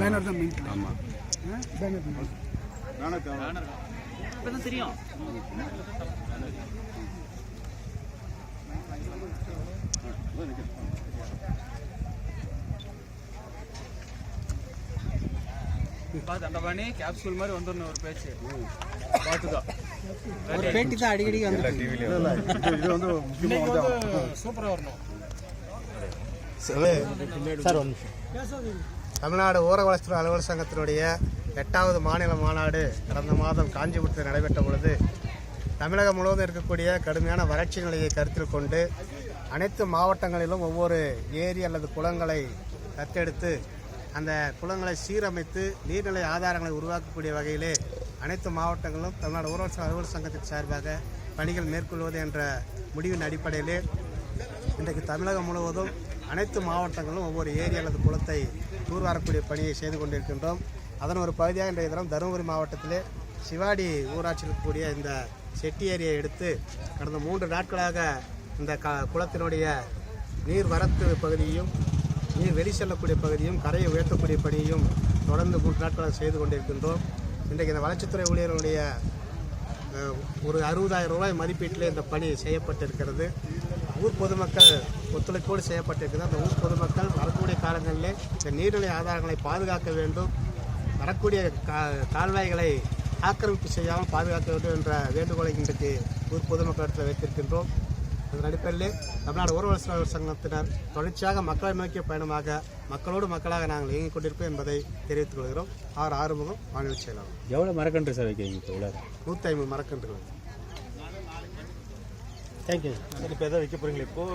Banner தான் main ஆமாம் banner இப்பதான் தெரியும். பண்ணி கேப்சூல் மாதிரி வந்துடணும் ஒரு பேச்சு. பார்த்துக்கோ. ஒரு பேட்டி தான் அடிக்கடி வந்து இது வந்து சூப்பராக வரணும். சார் ஒரு நிமிஷம். தமிழ்நாடு ஊர வளர்ச்சி அலுவலர் சங்கத்தினுடைய எட்டாவது மாநில மாநாடு கடந்த மாதம் காஞ்சிபுரத்தில் நடைபெற்ற பொழுது தமிழகம் முழுவதும் இருக்கக்கூடிய கடுமையான வறட்சி நிலையை கருத்தில் கொண்டு அனைத்து மாவட்டங்களிலும் ஒவ்வொரு ஏரி அல்லது குளங்களை தத்தெடுத்து அந்த குளங்களை சீரமைத்து நீர்நிலை ஆதாரங்களை உருவாக்கக்கூடிய வகையிலே அனைத்து மாவட்டங்களும் தமிழ்நாடு ஊரக அலுவலர் சங்கத்தின் சார்பாக பணிகள் மேற்கொள்வது என்ற முடிவின் அடிப்படையிலே இன்றைக்கு தமிழகம் முழுவதும் அனைத்து மாவட்டங்களும் ஒவ்வொரு ஏரி அல்லது குளத்தை தூர்வாரக்கூடிய பணியை செய்து கொண்டிருக்கின்றோம். அதன் ஒரு பகுதியாக இன்றைய தினம் தருமபுரி மாவட்டத்திலே சிவாடி ஊராட்சியில் இருக்கக்கூடிய இந்த செட்டி ஏரியை எடுத்து கடந்த மூன்று நாட்களாக இந்த க குளத்தினுடைய நீர் வரத்து பகுதியையும் நீர் வெளி செல்லக்கூடிய பகுதியும் கரையை உயர்த்தக்கூடிய பணியையும் தொடர்ந்து மூன்று நாட்களாக செய்து கொண்டிருக்கின்றோம். இன்றைக்கு இந்த வளர்ச்சித்துறை ஊழியர்களுடைய ஒரு அறுபதாயிரம் ரூபாய் மதிப்பீட்டில் இந்த பணி செய்யப்பட்டிருக்கிறது. ஊர் பொதுமக்கள் ஒத்துழைப்போடு செய்யப்பட்டிருக்கிறது. அந்த ஊர் பொதுமக்கள் வரக்கூடிய காலங்களிலே இந்த நீர்நிலை ஆதாரங்களை பாதுகாக்க வேண்டும். வரக்கூடிய கா கால்வாய்களை ஆக்கிரமிப்பு செய்யாமல் பாதுகாக்க வேண்டும் என்ற வேண்டுகோளை இன்றைக்கு ஊர் பொதுமக்களிடத்தில் வைத்திருக்கின்றோம். அதன் அடிப்படையில் தமிழ்நாடு ஊர்வலர் சங்கத்தினர் தொடர்ச்சியாக மக்களை நோக்கிய பயணமாக மக்களோடு மக்களாக நாங்கள் இயங்கிக் கொண்டிருப்போம் என்பதை தெரிவித்துக் கொள்கிறோம். ஆர் ஆறுமுகம் மாநில செயலாளர். எவ்வளோ மரக்கன்று சார் வைக்கிறீங்க இப்போ நூற்றி ஐம்பது மரக்கன்றுகள். థ్యాంక్ యూ పెద్ద విక్కిపురింగ్ ఎక్కువ.